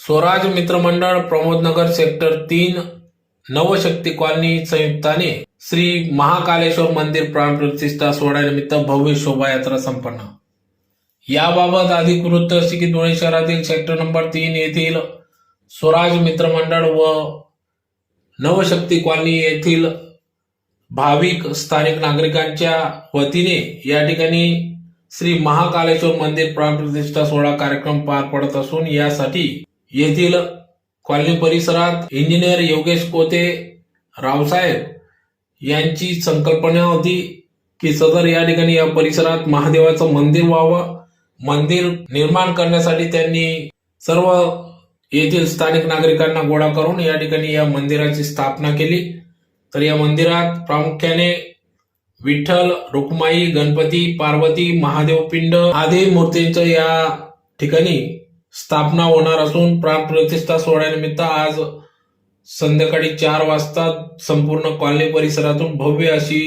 स्वराज मित्रमंडळ प्रमोदनगर सेक्टर तीन नवशक्ती कॉलनी संयुक्ताने श्री महाकालेश्वर मंदिर प्राण प्रतिष्ठा सोहळ्यानिमित्त भव्य शोभायात्रा संपन्न. याबाबत अधिक वृत्त असे की धुळे शहरातील सेक्टर नंबर तीन येथील स्वराज मित्रमंडळ व नवशक्ती कॉलनी येथील भाविक स्थानिक नागरिकांच्या वतीने या ठिकाणी श्री महाकालेश्वर मंदिर प्राण प्रतिष्ठा सोहळा कार्यक्रम पार पडत असून यासाठी येथील कॉलनी परिसरात इंजिनियर योगेश पोते रावसाहेब यांची संकल्पना होती की सदर या ठिकाणी या परिसरात महादेवाचं मंदिर व्हावं. मंदिर निर्माण करण्यासाठी त्यांनी सर्व येथील स्थानिक नागरिकांना गोळा करून या ठिकाणी या मंदिराची स्थापना केली. तर या मंदिरात प्रामुख्याने विठ्ठल रुक्माई गणपती पार्वती महादेव पिंड आदी मूर्तींचं या ठिकाणी स्थापना होणार असून प्राण प्रतिष्ठा सोहळ्यानिमित्त आज संध्याकाळी चार वाजता संपूर्ण कॉलनी परिसरातून भव्य अशी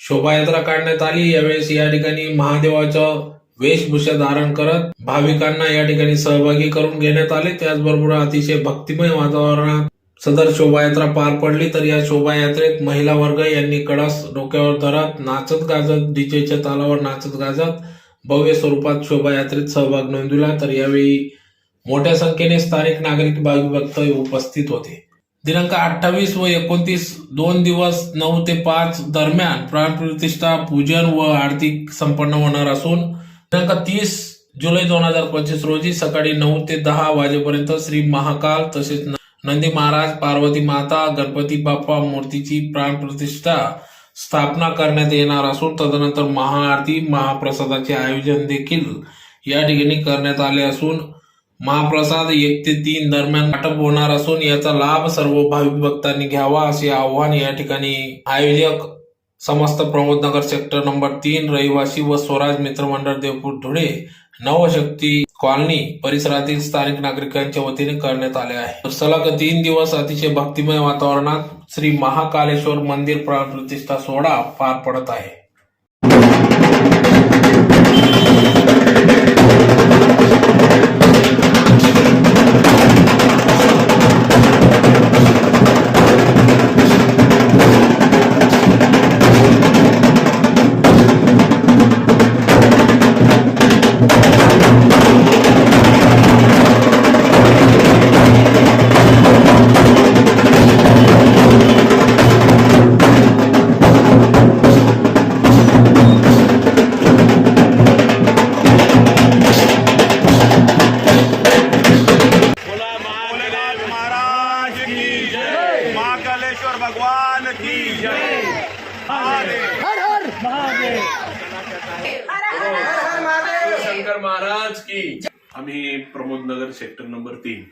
शोभायात्रा काढण्यात आली. यावेळेस या ठिकाणी महादेवाचं वेशभूषा धारण करत भाविकांना या ठिकाणी सहभागी करून घेण्यात आले. त्याचबरोबर अतिशय भक्तिमय वातावरणात सदर शोभायात्रा पार पडली तर या शोभायात्रेत महिला वर्ग यांनी कळस डोक्यावर धरत नाचत गाजत डीजेच्या तालावर नाचत गाजत भव्य स्वरूपात शोभायात्रेत सहभाग नोंदविला तर यावेळी मोठ्या संख्येने स्थानिक नागरिक भाविभक्त उपस्थित होते. दिनांक अठ्ठावीस व एकोणतीस दोन दिवस नऊ ते पाच दरम्यान प्राणप्रतिष्ठा पूजन व आरती संपन्न होणार असून दिनांक तीस जुलै दोन हजार पंचवीस रोजी सकाळी नऊ ते दहा वाजेपर्यंत श्री महाकाल तसेच नंदी महाराज पार्वती माता गणपती बाप्पा मूर्तीची प्राणप्रतिष्ठा स्थापना करण्यात येणार असून तदनंतर महाआरती महाप्रसादाचे आयोजन देखील या ठिकाणी करण्यात आले असून महाप्रसाद एक ते तीन दरम्यान वाटप होणार असून याचा लाभ सर्व भाविक भक्तांनी घ्यावा असे आव्हान या ठिकाणी आयोजक समस्त प्रमोदनगर सेक्टर नंबर तीन रहिवासी व स्वराज मित्रमंडळ देवपूर धुळे नवशक्ती कॉलनी परिसरातील स्थानिक नागरिकांच्या वतीने करण्यात आले आहे. सलग तीन दिवस अतिशय भक्तिमय वातावरणात श्री महाकालेश्वर मंदिर प्राण प्रतिष्ठा सोहळा पार पडत आहे. हर महादेव शंकर महाराज की आम्ही प्रमोद नगर सेक्टर नंबर तीन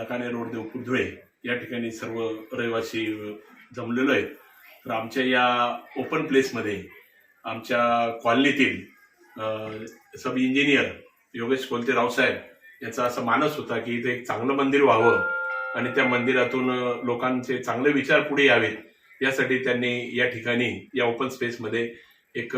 लकाने रोड देवपूर धुळे या ठिकाणी सर्व रहिवासी जमलेलो आहे तर आमच्या या ओपन प्लेसमध्ये आमच्या कॉलनीतील सब इंजिनियर योगेश कोलते रावसाहेब याचा असा मानस होता की इथे एक चांगलं मंदिर व्हावं आणि त्या मंदिरातून लोकांचे चांगले विचार पुढे यावेत. यासाठी त्यांनी या ठिकाणी या ओपन स्पेसमध्ये एक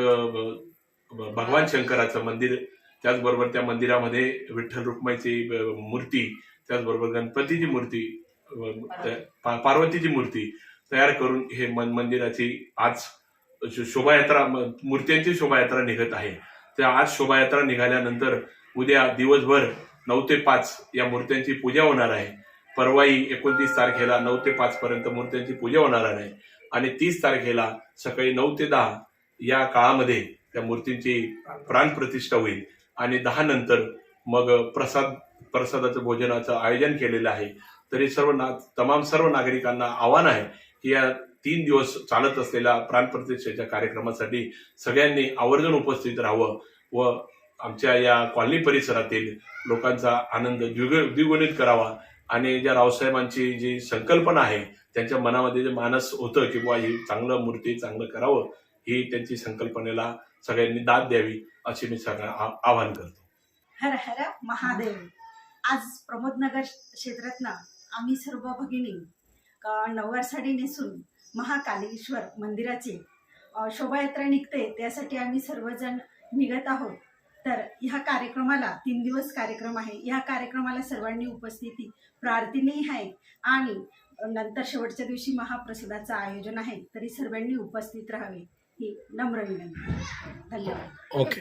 भगवान शंकराचं मंदिर त्याचबरोबर त्या मंदिरामध्ये विठ्ठल रुक्माईची मूर्ती त्याचबरोबर गणपतीची मूर्ती पा- पार्वतीची मूर्ती तयार करून हे मन मंदिराची आज शो- शोभायात्रा मूर्त्यांची शोभायात्रा निघत आहे. त्या आज शोभायात्रा निघाल्यानंतर उद्या दिवसभर नऊ ते पाच या मूर्त्यांची पूजा होणार आहे. परवाई एकोणतीस तारखेला नऊ ते पाच पर्यंत मूर्त्यांची पूजा होणार आहे. आणि तीस तारखेला सकाळी नऊ ते दहा या काळामध्ये त्या मूर्तींची प्राणप्रतिष्ठा होईल. आणि दहा नंतर मग प्रसाद प्रसादाचं भोजनाचं आयोजन केलेलं आहे. तरी सर्व ना तमाम सर्व नागरिकांना आव्हान आहे की या तीन दिवस चालत असलेल्या प्राणप्रतिष्ठेच्या कार्यक्रमासाठी सगळ्यांनी आवर्जून उपस्थित राहावं व आमच्या या कॉलनी परिसरातील लोकांचा आनंद द्विगु द्विगुणित करावा. आणि ज्या रावसाहेबांची जी संकल्पना आहे त्यांच्या मनामध्ये जे मानस होतं की बुवा ही चांगलं मूर्ती चांगलं करावं ही त्यांची संकल्पनेला सगळ्यांनी दाद द्यावी अशी मी सगळ्या आवाहन करतो. हर हर महादेव. आज प्रमोदनगर क्षेत्रातनं आम्ही सर्व भगिनी अ, नऊवार साडी नेसून महाकालेश्वर मंदिराची शोभायात्रा निघते त्यासाठी आम्ही सर्वजण निघत आहोत. तर ह्या कार्यक्रमाला तीन दिवस कार्यक्रम आहे. ह्या कार्यक्रमाला सर्वांनी उपस्थिती प्रार्थनीय आहे आणि नंतर शेवटच्या दिवशी महाप्रसादाचं आयोजन आहे. तरी सर्वांनी उपस्थित राहावे. ही नम्र विनंती. धन्यवाद. ओके